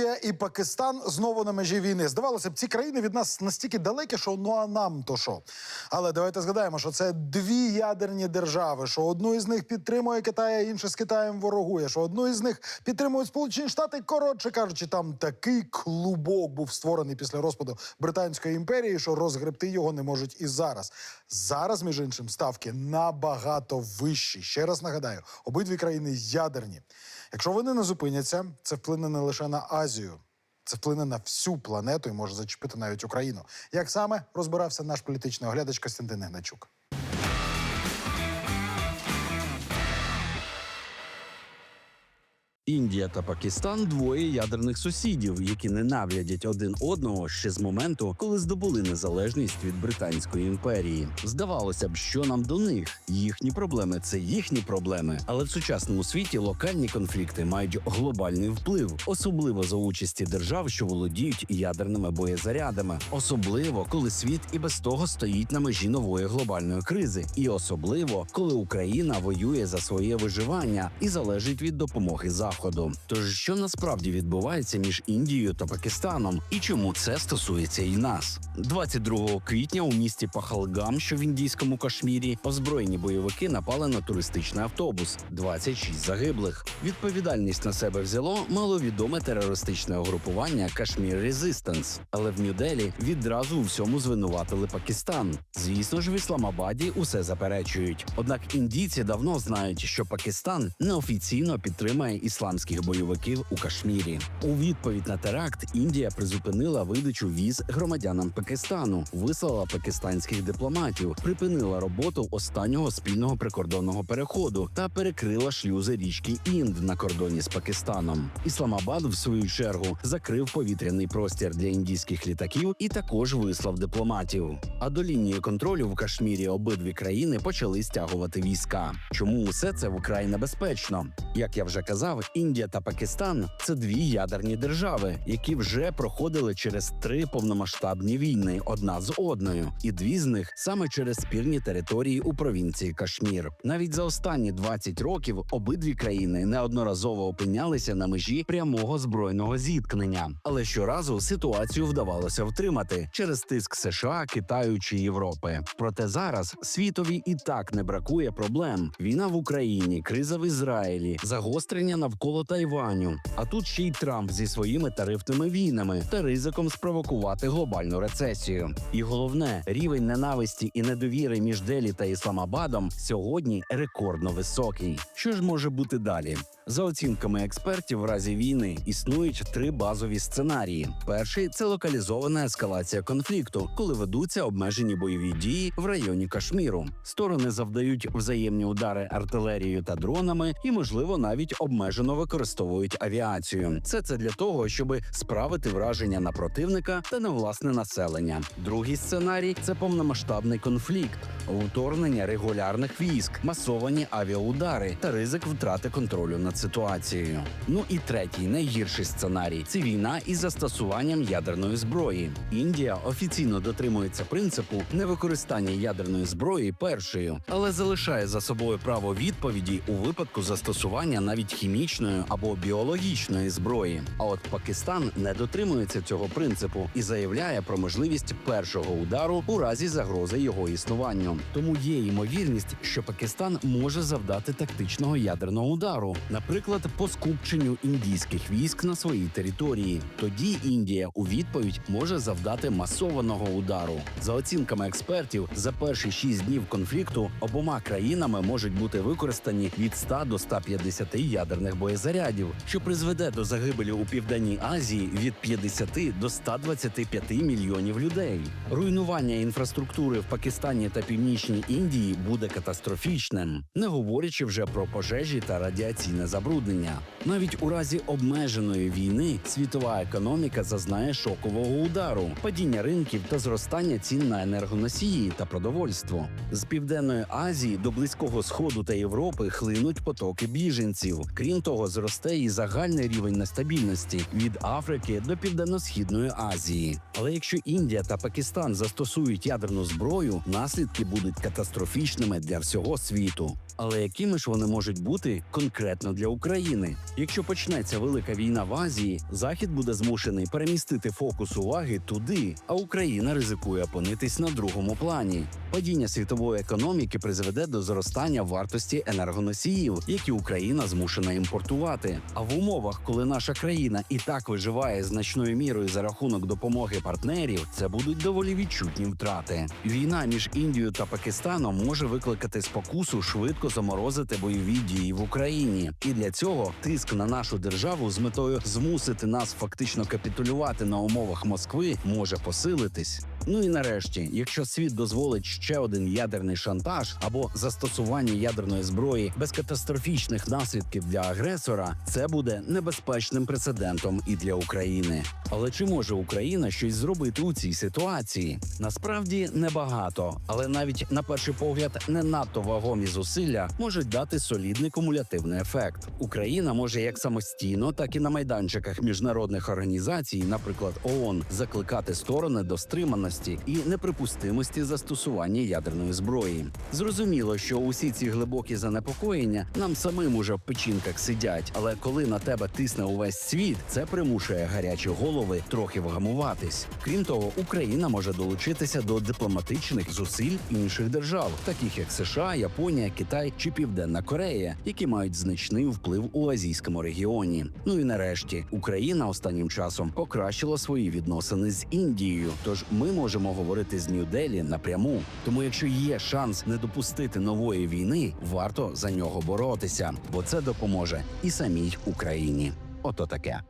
Індія і Пакистан знову на межі війни. Здавалося б, ці країни від нас настільки далекі, що ну а нам то що. Але давайте згадаємо, що це дві ядерні держави. Що одну із них підтримує Китай, а інша з Китаєм ворогує. Що одну із них підтримують Сполучені Штати. Коротше кажучи, там такий клубок був створений після розпаду Британської імперії, що розгребти його не можуть і зараз. Зараз, між іншим, ставки набагато вищі. Ще раз нагадаю, обидві країни ядерні. Якщо вони не зупиняться, це вплине не лише на Азію. Це вплине на всю планету і може зачепити навіть Україну. Як саме розбирався наш політичний оглядач Костянтин Гначук. Індія та Пакистан двоє ядерних сусідів, які ненавидять один одного ще з моменту, коли здобули незалежність від Британської імперії. Здавалося б, що нам до них їхні проблеми це їхні проблеми, але в сучасному світі локальні конфлікти мають глобальний вплив, особливо за участі держав, що володіють ядерними боєзарядами, особливо коли світ і без того стоїть на межі нової глобальної кризи, і особливо коли Україна воює за своє виживання і залежить від допомоги заходу. Тож що насправді відбувається між Індією та Пакистаном, і чому це стосується і нас? 22 квітня у місті Пахалгам, що в індійському Кашмірі, озброєні бойовики напали на туристичний автобус. 26 загиблих. Відповідальність на себе взяло маловідоме терористичне угрупування Кашмір Резистанс. Але в Нью-Делі відразу у всьому звинуватили Пакистан. Звісно ж, в Ісламабаді усе заперечують. Однак індійці давно знають, що Пакистан неофіційно підтримує ісламських бойовиків у Кашмірі. У відповідь на теракт Індія призупинила видачу віз громадянам Пакистану, вислала пакистанських дипломатів, припинила роботу останнього спільного прикордонного переходу та перекрила шлюзи річки Інд на кордоні з Пакистаном. Ісламабад, в свою чергу, закрив повітряний простір для індійських літаків і також вислав дипломатів. А до лінії контролю в Кашмірі обидві країни почали стягувати війська. Чому усе це вкрай небезпечно? Як я вже казав, Індія та Пакистан це дві ядерні держави, які вже проходили через три повномасштабні війни одна з одною, і дві з них саме через спірні території у провінції Кашмір. Навіть за останні 20 років обидві країни неодноразово опинялися на межі прямого збройного зіткнення, але щоразу ситуацію вдавалося втримати через тиск США, Китаю чи Європи. Проте зараз світові і так не бракує проблем: війна в Україні, криза в Ізраїлі, загострення навколо Тайваню. А тут ще й Трамп зі своїми тарифними війнами та ризиком спровокувати глобальну рецесію. І головне, рівень ненависті і недовіри між Делі та Ісламабадом сьогодні рекордно високий. Що ж може бути далі? За оцінками експертів, в разі війни існують три базові сценарії: перший це локалізована ескалація конфлікту, коли ведуться обмежені бойові дії в районі Кашміру. Сторони завдають взаємні удари артилерією та дронами, і, можливо, навіть обмежено використовують авіацію. Це це для того, щоб справити враження на противника та на власне населення. Другий сценарій це повномасштабний конфлікт, вторгнення регулярних військ, масовані авіаудари та ризик втрати контролю над ситуацією. Ну і третій, найгірший сценарій це війна із застосуванням ядерної зброї. Індія офіційно дотримується принципу невикористання ядерної зброї першою, але залишає за собою право відповіді у випадку застосування навіть хімічної або біологічної зброї. А от Пакистан не дотримується цього принципу і заявляє про можливість першого удару у разі загрози його існуванню. Тому є ймовірність, що Пакистан може завдати тактичного ядерного удару, наприклад, по скупченню індійських військ на своїй території. Тоді Індія у відповідь може завдати масованого удару. За оцінками експертів, за перші шість днів конфлікту обома країнами можуть бути використані від 100 до 150 ядерних боєзарядів, що призведе до загибелі у південній Азії від 50 до 125 мільйонів людей. Руйнування інфраструктури в Пакистані та Північній Індії буде катастрофічним, не говорячи вже про пожежі та радіаційне забруднення. Навіть у разі обмеженої війни світова економіка зазнає шокового удару, падіння ринків та зростання цін на енергоносії та продовольство. З південної Азії до близького сходу та Європи хлинуть потоки біженців. Крім того, зросте і загальний рівень нестабільності від Африки до південно-східної Азії. Але якщо Індія та Пакистан застосують ядерну зброю, наслідки будуть катастрофічними для всього світу. Але якими ж вони можуть бути конкретно для України? Якщо почнеться велика війна в Азії, Захід буде змушений перемістити фокус уваги туди, а Україна ризикує опинитись на другому плані. Падіння світової економіки призведе до зростання вартості енергоносіїв, які Україна змушена імпортувати. А в умовах, коли наша країна і так виживає значною мірою за рахунок допомоги партнерів, це будуть доволі відчутні втрати. Війна між Індією та Пакистаном може викликати спокусу швидко заморозити бойові дії в Україні, і для цього тиск на нашу державу з метою змусити нас фактично капітулювати на умовах Москви може посилитись. Ну і нарешті, якщо світ дозволить ще один ядерний шантаж або застосування ядерної зброї без катастрофічних наслідків для агресора, це буде небезпечним прецедентом і для України. Але чи може Україна щось зробити у цій ситуації? Насправді небагато, але навіть на перший погляд не надто вагомі зусилля можуть дати солідний кумулятивний ефект. Україна може як самостійно, так і на майданчиках міжнародних організацій, наприклад ООН, закликати сторони до стриманості і неприпустимості застосування ядерної зброї. Зрозуміло, що усі ці глибокі занепокоєння нам самим уже в печінках сидять, але коли на тебе тисне увесь світ, це примушує гарячі голови трохи вгамуватись. Крім того, Україна може долучитися до дипломатичних зусиль інших держав, таких як США, Японія, Китай чи Південна Корея, які мають значний вплив у азійському регіоні. Ну і нарешті Україна останнім часом покращила свої відносини з Індією. Тож ми можемо говорити з Нью-Делі напряму. Тому, якщо є шанс не допустити нової війни, варто за нього боротися, бо це допоможе і самій Україні. Ото таке.